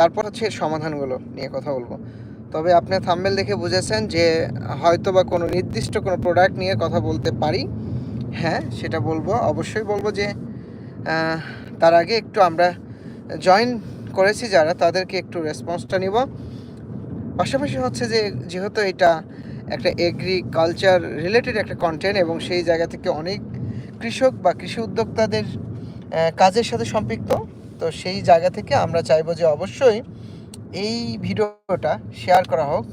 তারপর হচ্ছে এর সমাধানগুলো নিয়ে কথা বলব। তবে আপনি থাম্বেল দেখে বুঝেছেন যে হয়তো বা কোনো নির্দিষ্ট কোনো প্রোডাক্ট নিয়ে কথা বলতে পারি। হ্যাঁ সেটা বলব। অবশ্যই বলব যে তার আগে একটু আমরা জয়েন করেছি যারা, তাদেরকে একটু রেসপন্সটা নিব। পাশাপাশি হচ্ছে যে, যেহেতু এটা একটা এগ্রিকালচার রিলেটেড একটা কন্টেন্ট এবং সেই জায়গা থেকে অনেক কৃষক বা কৃষি উদ্যোক্তাদের কাজের সাথে সম্পৃক্ত তো সেই জায়গা থেকে আমরা চাইব যে অবশ্যই এই ভিডিওটা শেয়ার করা হোক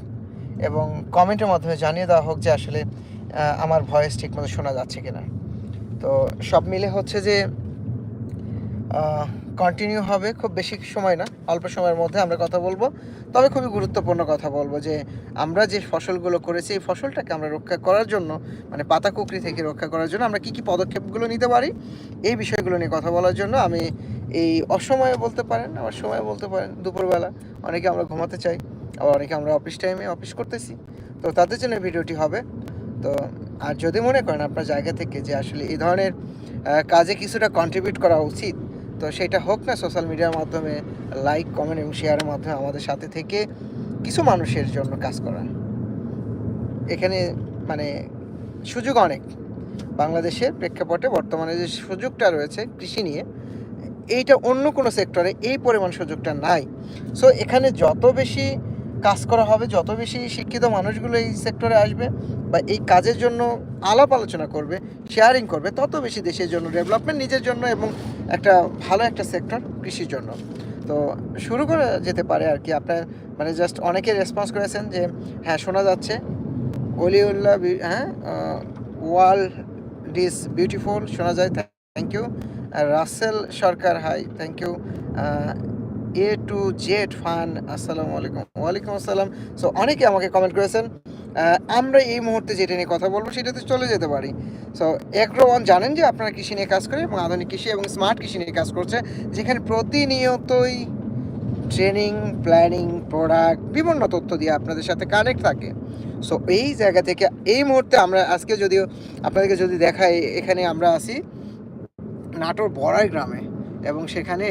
এবং কমেন্টের মাধ্যমে জানিয়ে দেওয়া হোক যে আসলে আমার ভয়েস ঠিকমতো শোনা যাচ্ছে কিনা। তো সব মিলে হচ্ছে যে কন্টিনিউ হবে খুব বেশি সময় না, অল্প সময়ের মধ্যে আমরা কথা বলব। তবে খুবই গুরুত্বপূর্ণ কথা বলব যে আমরা যে ফসলগুলো করেছি, এই ফসলটাকে আমরা রক্ষা করার জন্য মানে পাতা কুকরি থেকে রক্ষা করার জন্য আমরা কী কী পদক্ষেপগুলো নিতে পারি, এই বিষয়গুলো নিয়ে কথা বলার জন্য আমি এই অসময়ে বলতে পারেন, আবার সময়ে বলতে পারেন, দুপুরবেলা অনেকে আমরা ঘুমাতে চাই, আবার অনেকে আমরা অফিস টাইমে অফিস করতেছি। তো তাদের জন্য ভিডিওটি হবে। তো আর যদি মনে করেন আপনার জায়গা থেকে যে আসলে এই ধরনের কাজে কিছুটা কন্ট্রিবিউট করা উচিত, তো সেটা হোক না সোশ্যাল মিডিয়ার মাধ্যমে লাইক কমেন্ট এবং শেয়ারের মাধ্যমে আমাদের সাথে থেকে কিছু মানুষের জন্য কাজ করা। এখানে মানে সুযোগ অনেক। বাংলাদেশের প্রেক্ষাপটে বর্তমানে যে সুযোগটা রয়েছে কৃষি নিয়ে এইটা অন্য কোনো সেক্টরে এই পরিমাণ সুযোগটা নাই। সো এখানে যত বেশি কাজ করা হবে, যত বেশি শিক্ষিত মানুষগুলো এই সেক্টরে আসবে বা এই কাজের জন্য আলাপ আলোচনা করবে শেয়ারিং করবে, তত বেশি দেশের জন্য ডেভেলপমেন্ট নিজের জন্য এবং একটা ভালো একটা সেক্টর কৃষির জন্য। তো শুরু করা যেতে পারে আর কি। আপনার মানে জাস্ট অনেকে রেসপন্স করেছেন যে হ্যাঁ শোনা যাচ্ছে। অলিউল্লাহ হ্যাঁ ওয়ার্ল্ড ডিস বিউটিফুল, শোনা যায়, thank you. Rasel Sarkar hi thank you A to Z fun আসসালামু আলাইকুম। ওয়ালাইকুম আসসালাম। সো অনেকে আমাকে কমেন্ট করেছেন আমরা এই মুহূর্তে যেটা নিয়ে কথা বলব সেটাতে চলে যেতে পারি। সো এগ্রো ওয়ান জানেন যে আপনারা কৃষি নিয়ে কাজ করে এবং আধুনিক কৃষি এবং স্মার্ট কৃষি নিয়ে কাজ করছে, যেখানে প্রতিনিয়তই ট্রেনিং প্ল্যানিং প্রোডাক্ট বিভিন্ন তথ্য দিয়ে আপনাদের সাথে কানেক্ট থাকে। সো এই জায়গা থেকে এই মুহূর্তে আমরা আজকে যদিও আপনাদেরকে যদি দেখাই, এখানে আমরা আছি নাটোর বড়াই গ্রামে এবং সেখানে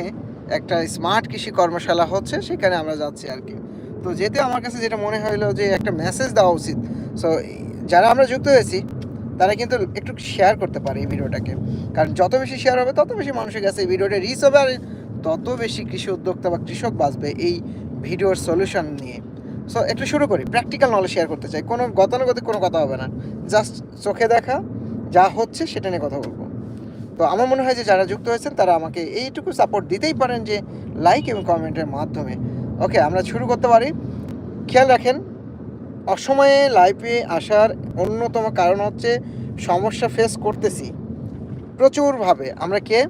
একটা স্মার্ট কৃষি কর্মশালা হচ্ছে, সেখানে আমরা যাচ্ছি আর কি। তো যেতে আমার কাছে যেটা মনে হলো যে একটা মেসেজ দেওয়া উচিত সো যারা আমরা যুক্ত হয়েছি, তারা কিন্তু একটু শেয়ার করতে পারে এই ভিডিওটাকে। কারণ যত বেশি শেয়ার হবে, তত বেশি মানুষের কাছে এই ভিডিওটা রিচ হবে আর তত বেশি কৃষি উদ্যোক্তা বা কৃষক বাঁচবে এই ভিডিওর সলিউশন নিয়ে। সো একটু শুরু করি প্র্যাকটিক্যাল নলেজ শেয়ার করতে চাই। কোনো গতানুগতিক কোনো কথা হবে না। জাস্ট চোখে দেখা, যা হচ্ছে সেটা নিয়ে কথা বলব। তো আমার মনে হয় যে যারা যুক্ত হয়েছেন, তারা আমাকে এইটুকু সাপোর্ট দিতেই পারেন যে লাইক এবং কমেন্টের মাধ্যমে। ওকে আমরা শুরু করতে পারি। খেয়াল রাখেন, অসময়ে লাইফে আসার অন্যতম কারণ হচ্ছে সমস্যা ফেস করতেছি। প্রচুরভাবে। আমরা কে?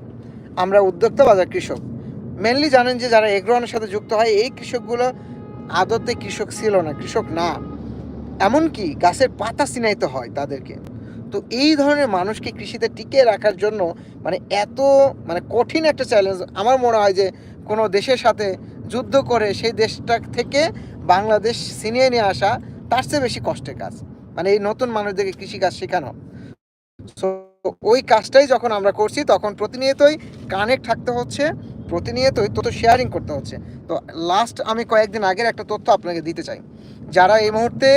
আমরা উদ্যোক্তা বাজার কৃষক। মেনলি জানেন যে যারা এগ্রোনের সাথে যুক্ত হয়, এই কৃষকগুলো আদতে কৃষক ছিল না, কৃষক না। এমনকি গাছের পাতা চিনাইতে হয় তাদেরকে। তো এই ধরনের মানুষকে কৃষিতে টিকিয়ে রাখার জন্য মানে এত মানে কঠিন একটা চ্যালেঞ্জ আমার মনে হয় যে কোনো দেশের সাথে যুদ্ধ করে সেই দেশটা থেকে বাংলাদেশ ছিনিয়ে নিয়ে আসা তার চেয়ে বেশি কষ্টের কাজ। মানে এই নতুন মানুষদেরকে কৃষিকাজ শেখানো। সো ওই কাজটাই যখন আমরা করছি, তখন প্রতিনিয়তই কানেক্ট থাকতে হচ্ছে, প্রতিনিয়তই তথ্য শেয়ারিং করতে হচ্ছে। তো লাস্ট আমি কয়েকদিন আগের একটা তথ্য আপনাকে দিতে চাই। যারা এই মুহূর্তে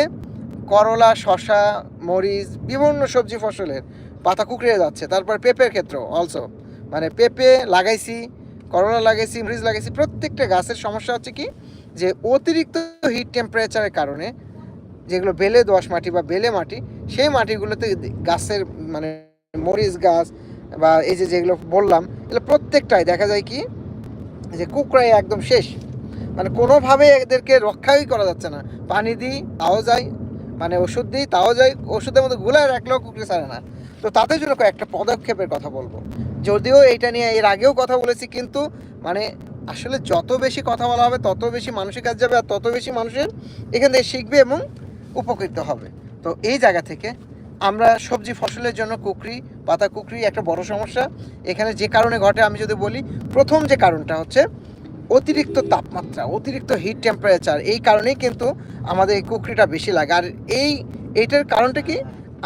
করলা শশা মরিচ, বিভিন্ন সবজি ফসলের পাতা কুকড়িয়ে যাচ্ছে। তারপর পেঁপের ক্ষেত্র অলসো মানে পেঁপে লাগাইছি, করলা লাগাইছি, মরিচ লাগাইছি, প্রত্যেকটা গাছের সমস্যা হচ্ছে কি? যে অতিরিক্ত হিট টেম্পারেচারের কারণে যেগুলো বেলে দোআঁশ মাটি বা বেলে মাটি, সেই মাটিগুলোতে গাছের মানে মরিচ গাছ বা এই যে যেগুলো বললাম, এগুলো প্রত্যেকটাই দেখা যায় কি? যে কুকড়াই একদম শেষ। মানে কোনোভাবে এদেরকে রক্ষাই করা যাচ্ছে না। পানি দিই, তাও যায় মানে ওষুধ দিই, তাও যাই ওষুধের মধ্যে গুলায় রাখলেও কুকড়ে ছাড়ে না। তো তাদের জন্য একটা পদক্ষেপের কথা বলব। যদিও এটা নিয়ে এর আগেও কথা বলেছি, কিন্তু মানে আসলে যত বেশি কথা বলা হবে, তত বেশি মানুষের কাছে যাবে, আর তত বেশি মানুষের এখান থেকে শিখবে এবং উপকৃত হবে। তো এই জায়গা থেকে আমরা সবজি ফসলের জন্য কুকরি, পাতা কুকরি একটা বড় সমস্যা। এখানে যে কারণে ঘটে, আমি যদি বলি, প্রথম যে কারণটা হচ্ছে অতিরিক্ত তাপমাত্রা, অতিরিক্ত হিট টেম্পারেচার এই কারণেই কিন্তু আমাদের এই কুকরিটা বেশি লাগে। আর এই, এইটার কারণটা কি?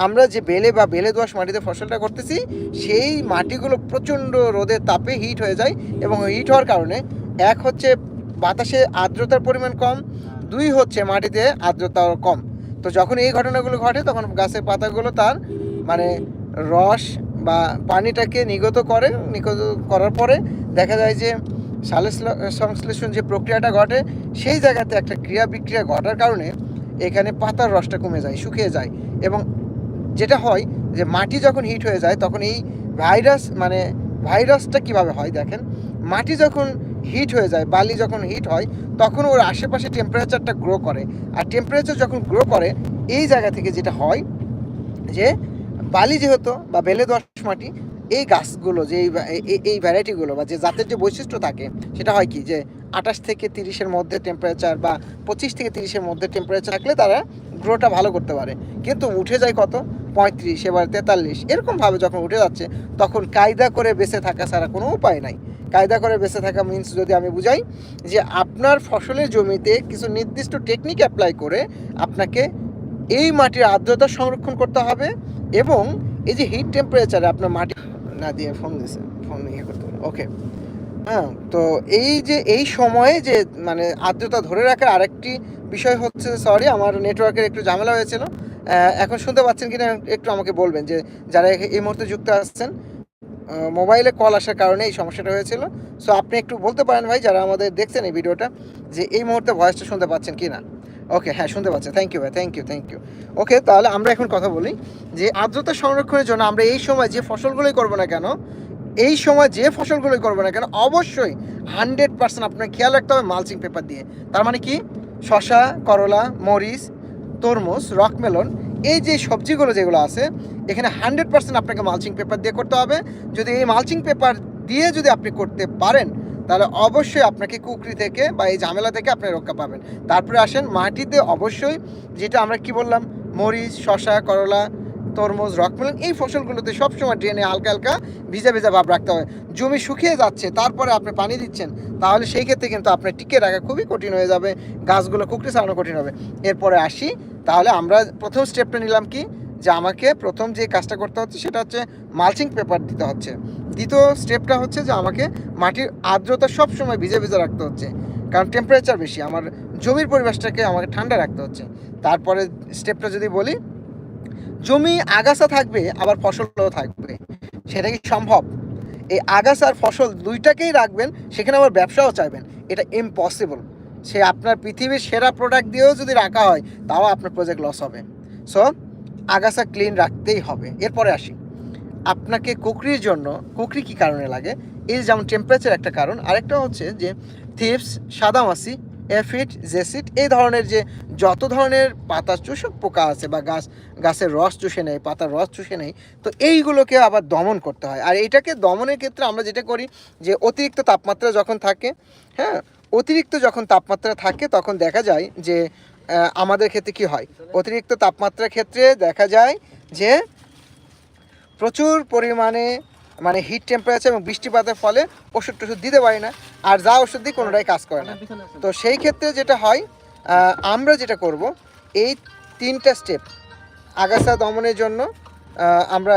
আমরা যে বেলে বা বেলে দোয়াশ মাটিতে ফসলটা করতেছি, সেই মাটিগুলো প্রচণ্ড রোদের তাপে হিট হয়ে যায় এবং হিট হওয়ার কারণে এক হচ্ছে বাতাসে আর্দ্রতার পরিমাণ কম, দুই হচ্ছে মাটিতে আর্দ্রতা কম। তো যখন এই ঘটনাগুলো ঘটে, তখন গাছের পাতাগুলো তার মানে রস বা পানিটাকে নিগত করে, নিগত করার পরে দেখা যায় যে সালেস সংশ্লেষণ যে প্রক্রিয়াটা ঘটে, সেই জায়গাতে একটা ক্রিয়া বিক্রিয়া ঘটার কারণে এখানে পাতার রসটা কমে যায়, শুকিয়ে যায়। এবং যেটা হয় যে মাটি যখন হিট হয়ে যায়, তখন এই ভাইরাস মানে ভাইরাসটা কীভাবে হয় দেখেন? মাটি যখন হিট হয়ে যায়, বালি যখন হিট হয়, তখন ওর আশেপাশে টেম্পারেচারটা গ্রো করে। আর টেম্পারেচার যখন গ্রো করে, এই জায়গা থেকে যেটা হয় যে বালি যেহেতু বা বেলে দোআঁশ মাটি এই গাছগুলো যে এই এই- ভ্যারাইটিগুলো বা যে জাতের যে বৈশিষ্ট্য থাকে, সেটা হয় কি যে আঠাশ থেকে তিরিশের মধ্যে টেম্পারেচার বা পঁচিশ থেকে তিরিশের মধ্যে টেম্পারেচার থাকলে তারা গ্রোটা ভালো করতে পারে। কিন্তু উঠে যায় কত? পঁয়ত্রিশ, এবার তেতাল্লিশ, এরকমভাবে যখন উঠে যাচ্ছে, তখন কায়দা করে বেঁচে থাকা ছাড়া কোনো উপায় নাই। কায়দা করে বেঁচে থাকা মিন্স যদি আমি বুঝাই যে আপনার ফসলের জমিতে কিছু নির্দিষ্ট টেকনিক অ্যাপ্লাই করে আপনাকে এই মাটির আর্দ্রতা সংরক্ষণ করতে হবে এবং এই যে হিট টেম্পারেচারে আপনার মাটি না দিয়ে ফোন দিছে ফোন ইয়ে করতে হবে। ওকে হ্যাঁ তো এই যে, এই সময়ে যে মানে আর্দ্রতা ধরে রাখার আরেকটি বিষয় হচ্ছে সরি আমার নেটওয়ার্কের একটু ঝামেলা হয়েছিল। এখন শুনতে পাচ্ছেন কিনা একটু আমাকে বলবেন যে, যারা এই মুহূর্তে যুক্ত আসছেন মোবাইলে কল আসার কারণে এই সমস্যাটা হয়েছিল। সো আপনি একটু বলতে পারেন ভাই, যারা আমাদের দেখছেন এই ভিডিওটা যে এই মুহূর্তে ভয়েসটা শুনতে পাচ্ছেন কি না ওকে হ্যাঁ শুনতে পাচ্ছেন থ্যাংক ইউ ভাই thank you thank you okay তাহলে আমরা এখন কথা বলি যে আর্দ্রতা সংরক্ষণের জন্য আমরা এই সময় যে ফসলগুলোই করব না কেন, এই সময় যে ফসলগুলোই করব না কেন, অবশ্যই হান্ড্রেড পার্সেন্ট আপনার খেয়াল রাখতে হবে মালচিং পেপার দিয়ে। তার মানে কি? শশা করলা, মরিচ, তরমুজ রকমেলন এই যে সবজিগুলো যেগুলো আছে, এখানে হান্ড্রেড পার্সেন্ট আপনাকে মালচিং পেপার দিয়ে করতে হবে। যদি এই মালচিং পেপার দিয়ে যদি আপনি করতে পারেন তাহলে অবশ্যই আপনাকে কুকরি থেকে বা এই ঝামেলা থেকে আপনি রক্ষা পাবেন। তারপরে আসেন মাটিতে অবশ্যই যেটা আমরা কি বললাম? মরিচ শশা করলা, তরমুজ রকমেলন এই ফসলগুলোতে সবসময় ড্রেনে হালকা হালকা ভিজা ভিজা ভাব রাখতে হবে। জমি শুকিয়ে যাচ্ছে, তারপরে আপনি পানি দিচ্ছেন, তাহলে সেই ক্ষেত্রে কিন্তু আপনার টিকে রাখা খুবই কঠিন হয়ে যাবে। গাছগুলো কুকরি ছাড়ানো কঠিন হবে। এরপরে আসি, তাহলে আমরা প্রথম স্টেপটা নিলাম কি? যে আমাকে প্রথম যে কাজটা করতে হচ্ছে সেটা হচ্ছে মালচিং পেপার দিতে হচ্ছে। দ্বিতীয় স্টেপটা হচ্ছে যে আমাকে মাটির আর্দ্রতা সবসময় ভিজে ভিজে রাখতে হচ্ছে। কারণ টেম্পারেচার বেশি, আমার জমির পরিবেশটাকে আমাকে ঠান্ডা রাখতে হচ্ছে। তারপরে স্টেপটা যদি বলি, জমি আগাছা থাকবে, আবার ফসলও থাকবে। সেটা কি সম্ভব? এই আগাছা আর ফসল দুইটাকেই রাখবেন, সেখানে আবার ব্যবসাও চাইবেন। এটা ইম্পসিবল সে আপনার পৃথিবীর সেরা প্রোডাক্ট দিয়েও যদি রাখা হয়, তাও আপনার প্রজেক্ট লস হবে। সো আগাছা ক্লিন রাখতেই হবে। এরপরে আসি। আপনাকে কুকরির জন্য, কুকরি কি কারণে লাগে? এই যেমন টেম্পারেচার একটা কারণ, আরেকটা হচ্ছে যে থিপস সাদামাছি এফিড জেসিড এই ধরনের যে যত ধরনের পাতা চুষক পোকা আছে বা গাছ, গাছের রস চুষে নেয়, পাতার রস চুষে নেয়, তো এইগুলোকে আবার দমন করতে হয়। আর এটাকে দমনের ক্ষেত্রে আমরা যেটা করি যে অতিরিক্ত তাপমাত্রা যখন থাকে হ্যাঁ অতিরিক্ত যখন তাপমাত্রা থাকে তখন দেখা যায় যে আমাদের ক্ষেত্রে কি হয়? অতিরিক্ত তাপমাত্রার ক্ষেত্রে দেখা যায় যে প্রচুর পরিমাণে মানে হিট টেম্পারেচার এবং বৃষ্টিপাতের ফলে ওষুধ টষুধ দিতে পারি না, আর যা ওষুধ দিই কোনোটাই কাজ করে না। তো সেই ক্ষেত্রে যেটা হয় আমরা যেটা করব, এই তিনটা স্টেপ আগাছা দমনের জন্য আমরা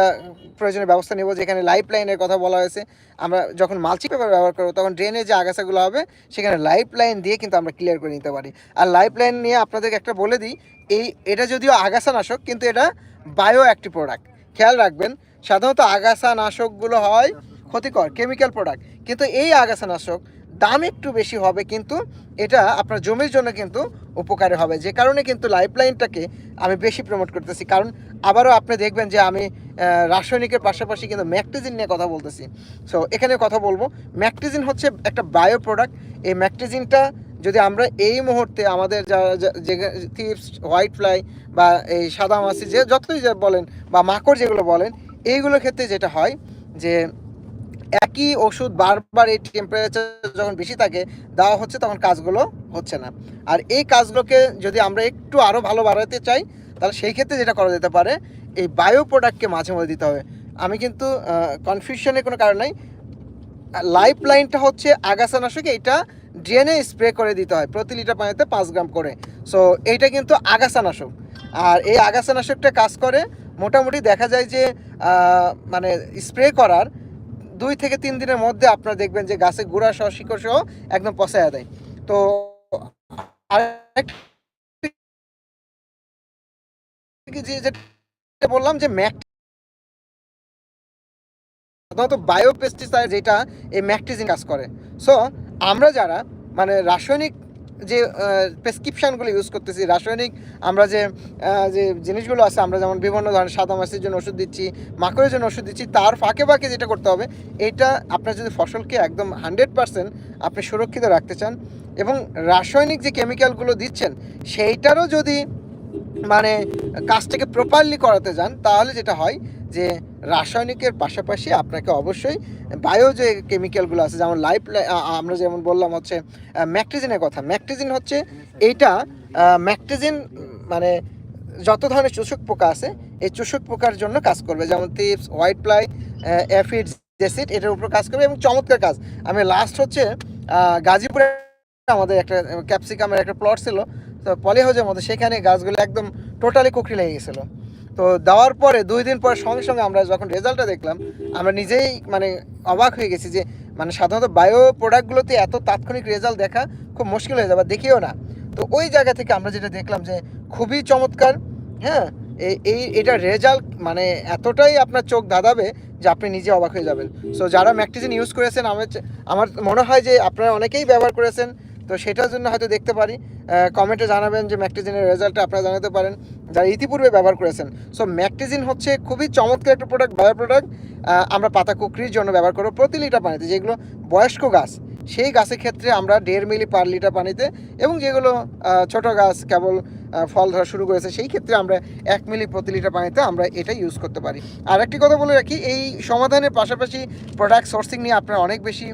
প্রয়োজনীয় ব্যবস্থা নেব, যেখানে লাইফ লাইনের কথা বলা হয়েছে। আমরা যখন মালচি পেপার ব্যবহার করব, তখন ড্রেনে যে আগাছাগুলো হবে, সেখানে লাইফ লাইন দিয়ে কিন্তু আমরা ক্লিয়ার করে নিতে পারি। আর লাইফ লাইন নিয়ে আপনাদেরকে একটা বলে দিই, এই, এটা যদিও আগাছা নাশক কিন্তু এটা বায়ো অ্যাক্টিভ প্রোডাক্ট খেয়াল রাখবেন সাধারণত আগাছা নাশকগুলো হয় ক্ষতিকর কেমিক্যাল প্রোডাক্ট কিন্তু এই আগাছা নাশক দাম একটু বেশি হবে, কিন্তু এটা আপনার জমির জন্য কিন্তু উপকারী হবে। যে কারণে কিন্তু লাইফলাইনটাকে আমি বেশি প্রমোট করতেছি। কারণ আবারও আপনি দেখবেন যে আমি রাসায়নিকের পাশাপাশি কিন্তু ম্যাকটিজিন নিয়ে কথা বলতেছি। সো এখানে কথা বলব। ম্যাকটিজিন হচ্ছে একটা বায়ো প্রোডাক্ট এই ম্যাকটিজিনটা যদি আমরা এই মুহূর্তে আমাদের যা- থিপস হোয়াইট ফ্লাই বা এই সাদা মাছি যে যতই বলেন বা মাকড় যেগুলো বলেন এইগুলোর ক্ষেত্রে যেটা হয় যে একই ওষুধ বারবার এই টেম্পারেচার যখন বেশি থাকে, দেওয়া হচ্ছে তখন কাজগুলো হচ্ছে না। আর এই কাজগুলোকে যদি আমরা একটু আরও ভালো বাড়াতে চাই, তাহলে সেই ক্ষেত্রে যেটা করা যেতে পারে, এই বায়ো প্রোডাক্টকে মাঝে মধ্যে দিতে হবে। আমি কিন্তু কনফিউশনের কোনো কারণ নাই। লাইফ লাইনটা হচ্ছে আগাছানাশক, এইটা ড্রেনে স্প্রে করে দিতে হয় প্রতি লিটার পানিতে পাঁচ গ্রাম করে। সো এইটা কিন্তু আগাছানাশক। আর এই আগাছানাশকটা কাজ করে মোটামুটি দেখা যায় যে মানে স্প্রে করার দুই থেকে তিন দিনের মধ্যে আপনারা দেখবেন যে গাছের গোড়া সহ, শিকড় সহ একদম পচায়া দেয়। তো বললাম যে ম্যাক সাধারণত বায়ো পেস্টিসাইড যেটা, এই ম্যাকটিজিন কাজ করে। সো আমরা যারা মানে রাসায়নিক যে প্রেসক্রিপশানগুলো ইউজ করতেছি, রাসায়নিক আমরা যে যে জিনিসগুলো আছে, আমরা যেমন বিভিন্ন ধরনের সাদা মাছের জন্য ওষুধ দিচ্ছি, মাকড়ের জন্য ওষুধ দিচ্ছি, তার ফাঁকে ফাঁকে যেটা করতে হবে, এটা আপনার যদি ফসলকে একদম হান্ড্রেড পারসেন্ট আপনি সুরক্ষিত রাখতে চান এবং রাসায়নিক যে কেমিক্যালগুলো দিচ্ছেন, সেইটারও যদি মানে কাজটাকে প্রপারলি করাতে যান তাহলে যেটা হয় যে রাসায়নিকের পাশাপাশি আপনাকে অবশ্যই বায়ো যে কেমিক্যালগুলো আছে, যেমন লাইফ আমরা যেমন বললাম হচ্ছে ম্যাকটিজিনের কথা। ম্যাকটিজিন হচ্ছে এইটা ম্যাকটিজিন মানে যত ধরনের চোষক পোকা আছে, এই চুষক পোকার জন্য কাজ করবে। যেমন thrips, white fly aphid, jassid, এটার উপর কাজ করবে এবং চমৎকার কাজ। আমি লাস্ট হচ্ছে গাজীপুরে আমাদের একটা, ক্যাপসিকামের একটা প্লট ছিল, তো পলি হাউসের মধ্যে সেখানে গাছগুলো একদম টোটালি কুকরি লেগে গেছিল। তো দেওয়ার পরে দুই দিন পরে সঙ্গে সঙ্গে আমরা যখন রেজাল্টটা দেখলাম, আমরা নিজেই মানে অবাক হয়ে গেছি যে মানে সাধারণত বায়ো প্রোডাক্টগুলোতে এত তাৎক্ষণিক রেজাল্ট দেখা খুব মুশকিল হয়ে যাবে দেখিও না। তো ওই জায়গা থেকে আমরা যেটা দেখলাম যে, খুবই চমৎকার হ্যাঁ এই, এটা রেজাল্ট মানে এতটাই আপনার চোখ দাদাবে যে আপনি নিজে অবাক হয়ে যাবেন। সো যারা ম্যাকটিজিন ইউজ করেছেন, আমার আমার মনে হয় যে আপনারা অনেকেই ব্যবহার করেছেন তো সেটার জন্য হয়তো দেখতে পারি। কমেন্টে জানাবেন যে ম্যাকটিজিনের রেজাল্টটা আপনারা জানাতে পারেন। যারা ইতিপূর্বে ব্যবহার করেছেন। সো ম্যাকটিজিন হচ্ছে খুবই চমৎকার একটা প্রোডাক্ট বায়ো প্রোডাক্ট আমরা পাতা কুকরির জন্য ব্যবহার করব প্রতি লিটার পানিতে, যেগুলো বয়স্ক গাছ। সেই গাছের ক্ষেত্রে আমরা দেড় মিলি পার লিটার পানিতে এবং যেগুলো ছোট গাছ, কেবল ফল ধরা শুরু করেছে, সেই ক্ষেত্রে আমরা এক মিলি প্রতি লিটার পানিতে আমরা এটা ইউজ করতে পারি। আর একটি কথা বলে রাখি, এই সমাধানের পাশাপাশি প্রোডাক্ট সোর্সিং নিয়ে আপনারা অনেক বেশি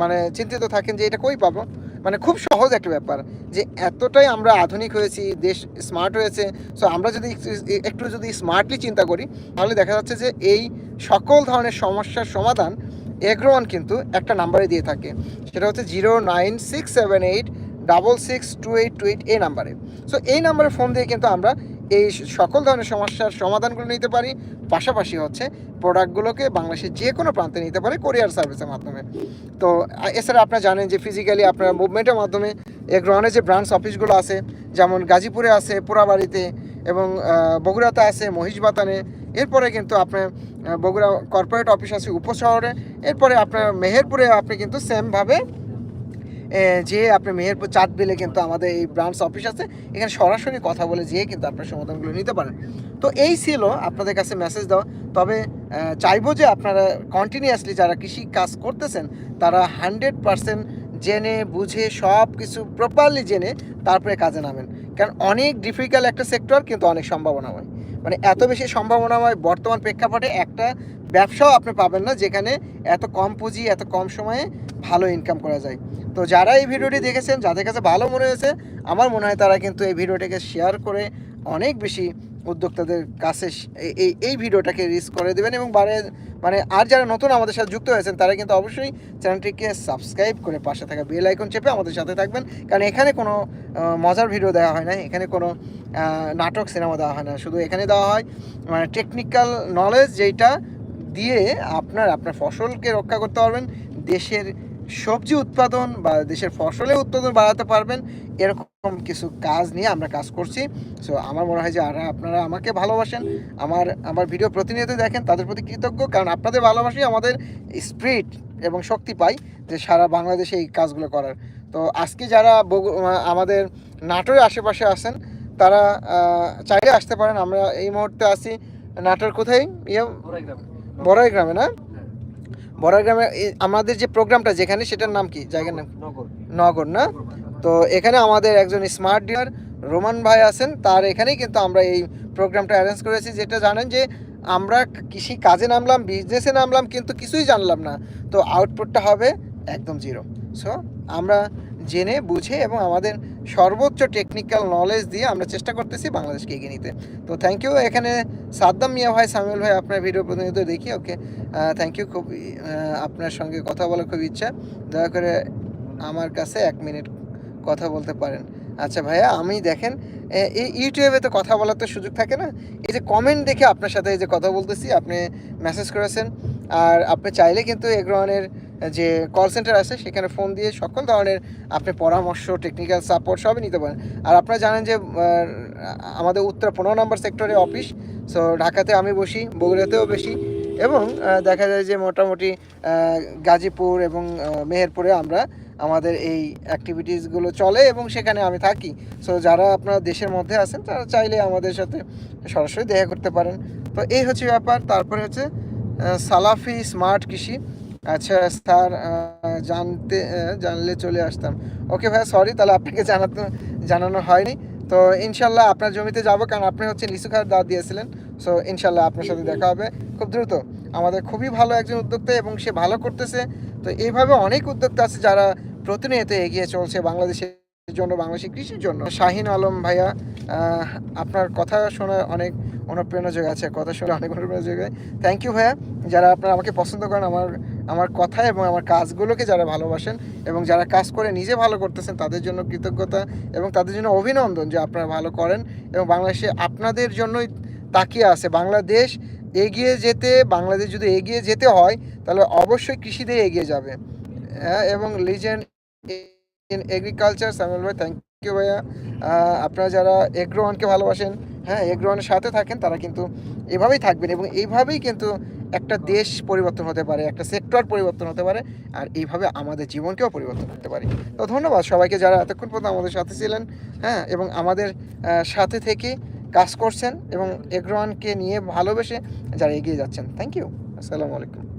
মানে চিন্তিত থাকেন যে এটা কই পাবো। মানে খুব সহজ একটা ব্যাপার যে এতটাই আমরা আধুনিক হয়েছি, দেশ স্মার্ট হয়েছে। সো আমরা যদি একটু- যদি স্মার্টলি চিন্তা করি, তাহলে দেখা যাচ্ছে যে এই সকল ধরনের সমস্যার সমাধান এগ্রোয়ান কিন্তু একটা নাম্বারে দিয়ে থাকে। সেটা হচ্ছে zero nine six seven eight double six two eight two eight এই নাম্বারে সো এই নাম্বারে ফোন দিয়ে কিন্তু আমরা এই সকল ধরনের সমস্যার সমাধানগুলো নিতে পারি। পাশাপাশি হচ্ছে প্রোডাক্টগুলোকে বাংলাদেশের যে কোনো প্রান্তে নিতে পারে কোরিয়ার সার্ভিসের মাধ্যমে। তো এছাড়া আপনারা জানেন যে ফিজিক্যালি আপনারা মুভমেন্টের মাধ্যমে এগ্রনের যে ব্রাঞ্চ অফিসগুলো আছে, যেমন গাজীপুরে আছে, পোড়াবাড়িতে এবং বগুড়াতে আছে, মহিষবাতানে, এরপরে কিন্তু আপনার বগুড়া কর্পোরেট অফিস আছে উপশহরে, এরপরে আপনার মেহেরপুরে আপনি কিন্তু সেমভাবে যে আপনি মেহেরপুর চাঁদ বিলে কিন্তু আমাদের এই ব্রাঞ্চ অফিস আছে, এখানে সরাসরি কথা বলে যেয়ে কিন্তু আপনার সমাধানগুলো নিতে পারেন। তো এই ছিল আপনাদের কাছে মেসেজ দেওয়া। তবে চাইব যে আপনারা কন্টিনিউয়াসলি যারা কৃষি কাজ করতেছেন, তারা হান্ড্রেড পারসেন্ট জেনে, বুঝে সব কিছু প্রপারলি জেনে তারপরে কাজে নামেন। কারণ অনেক ডিফিকাল্ট একটা সেক্টর কিন্তু অনেক সম্ভাবনাময় মানে এত বেশি সম্ভাবনাময় বর্তমান প্রেক্ষাপটে একটা ব্যবসাও আপনি পাবেন না, যেখানে এত কম পুঁজি, এত কম সময়ে ভালো ইনকাম করা যায়। তো যারা এই ভিডিওটি দেখেছেন, যাদের কাছে ভালো মনে হয়েছে, আমার মনে হয় তারা কিন্তু এই ভিডিওটাকে শেয়ার করে অনেক বেশি উদ্যোক্তাদের কাছে এই- এই ভিডিওটাকে রিস্ক করে দেবেন এবং বারে মানে আর যারা নতুন আমাদের সাথে যুক্ত হয়েছেন, তারা কিন্তু অবশ্যই চ্যানেলটিকে সাবস্ক্রাইব করে পাশে থাকা বেল আইকন চেপে আমাদের সাথে থাকবেন। কারণ এখানে কোনো মজার ভিডিও দেওয়া হয় না, এখানে কোনো নাটক সিনেমা দেওয়া হয় না। শুধু এখানে দেওয়া হয় মানে টেকনিক্যাল নলেজ যেটা দিয়ে আপনার আপনার ফসলকে রক্ষা করতে পারবেন, দেশের সবজি উৎপাদন বা দেশের ফসলের উৎপাদন বাড়াতে পারবেন এরকম কিছু কাজ নিয়ে আমরা কাজ করছি। সো আমার মনে হয় যে আর আপনারা আমাকে ভালোবাসেন। আমার আমার ভিডিও প্রতিনিয়ত দেখেন তাদের প্রতি কৃতজ্ঞ। কারণ আপনাদের ভালোবাসি আমাদের স্পিরিট এবং শক্তি পাই যে সারা বাংলাদেশে এই কাজগুলো করার। তো আজকে যারা বগু- আমাদের নাটোরের আশেপাশে আছেন তারা চাইলে আসতে পারেন। আমরা এই মুহূর্তে আছি। নাটোর কোথায়? ইয়ে? বড়াই গ্রামে না? বড়াই গ্রামে আমাদের যে প্রোগ্রামটা যেখানে সেটার নাম কি? জায়গার নাম নগর। না? তো এখানে আমাদের একজন স্মার্ট ডিলার রোমান ভাই আছেন তার এখানেই কিন্তু আমরা এই প্রোগ্রামটা অ্যারেঞ্জ করেছি যেটা জানেন যে আমরা কৃষি কাজে নামলাম বিজনেসে নামলাম কিন্তু কিছুই জানলাম না। তো আউটপুটটা হবে একদম জিরো সো আমরা জেনে, বুঝে এবং আমাদের সর্বোচ্চ টেকনিক্যাল নলেজ দিয়ে আমরা চেষ্টা করতেছি বাংলাদেশকে এগিয়ে নিতে। তো থ্যাংক ইউ এখানে সাদ্দাম মিয়া ভাই, সামিউল ভাই, আপনার ভিডিও প্রতিনিয়ত দেখি ওকে থ্যাংক ইউ খুব আপনার সঙ্গে কথা বলার খুব ইচ্ছা। দয়া করে আমার কাছে এক মিনিট কথা বলতে পারেন। আচ্ছা ভাইয়া, আমি দেখেন এই ইউটিউবে তো কথা বলার তো সুযোগ থাকে না। এই যে কমেন্ট দেখে আপনার সাথে এই যে কথা বলতেছি, আপনি মেসেজ করেছেন। আর আপনি চাইলে কিন্তু এগ্রোয়ানের যে কল সেন্টার আছে, সেখানে ফোন দিয়ে সকল ধরনের আপনি পরামর্শ টেকনিক্যাল সাপোর্ট সবই নিতে পারেন। আর আপনারা জানেন যে আমাদের উত্তর পনেরো নম্বর সেক্টরে অফিস সো ঢাকাতে আমি বসি, বগুড়াতেও বেশি এবং দেখা যায় যে মোটামুটি গাজীপুর এবং মেহেরপুরে আমরা আমাদের এই অ্যাক্টিভিটিসগুলো চলে এবং সেখানে আমি থাকি। সো যারা আপনারা দেশের মধ্যে আছেন, তারা চাইলে আমাদের সাথে সরাসরি দেখা করতে পারেন। তো এই হচ্ছে ব্যাপার। তারপরে হচ্ছে সালাফি স্মার্ট কৃষি। আচ্ছা স্যার জানতে জানলে চলে আসতাম। ওকে ভাই সরি তাহলে আপনাকে জানাতে জানানো হয়নি। তো ইনশাল্লাহ আপনার জমিতে যাব কারণ আপনি হচ্ছে লিচু খাওয়ার দাওয়াত দিয়েছিলেন। সো ইনশাল্লাহ আপনার সাথে দেখা হবে। খুব দ্রুত। আমাদের খুবই ভালো একজন উদ্যোক্তা এবং সে ভালো করতেছে। তো এইভাবে অনেক উদ্যোক্তা আছে যারা প্রতিনিয়ত এগিয়ে চলছে বাংলাদেশের জন্য বাংলাদেশের কৃষির জন্য। শাহিন আলম ভাইয়া আপনার কথা শোনা অনেক অনুপ্রেরণা আছে কথা শুনে অনেক অনুপ্রেরণা যোগায় থ্যাংক ইউ ভাইয়া। যারা আপনারা আমাকে পছন্দ করেন আমার আমার কথা এবং আমার কাজগুলোকে যারা ভালোবাসেন এবং যারা কাজ করে নিজে ভালো করতেছেন তাদের জন্য কৃতজ্ঞতা এবং তাদের জন্য অভিনন্দন যে আপনারা ভালো করেন এবং বাংলাদেশে আপনাদের জন্যই তাকিয়ে আছে। বাংলাদেশ এগিয়ে যেতে বাংলাদেশ যদি এগিয়ে যেতে হয় তাহলে অবশ্যই কৃষিতে এগিয়ে যাবে। হ্যাঁ, এবং লিজেন্ড ইন এগ্রিকালচার সামিল ভাই থ্যাংক ইউ ভাইয়া। আপনারা যারা এগ্রোয়ানকে ভালোবাসেন হ্যাঁ এগ্রোয়ানের সাথে থাকেন, তারা কিন্তু এভাবেই থাকবেন এবং এইভাবেই কিন্তু একটা দেশ পরিবর্তন হতে পারে, একটা সেক্টর পরিবর্তন হতে পারে আর এইভাবে আমাদের জীবনকেও পরিবর্তন করতে পারি। তো ধন্যবাদ সবাইকে যারা এতক্ষণ পর্যন্ত আমাদের সাথে ছিলেন হ্যাঁ এবং আমাদের সাথে থেকে কাজ করছেন এবং এগ্রোয়ানকে নিয়ে ভালোবেসে যারা এগিয়ে যাচ্ছেন। থ্যাংক ইউ আসসালামু আলাইকুম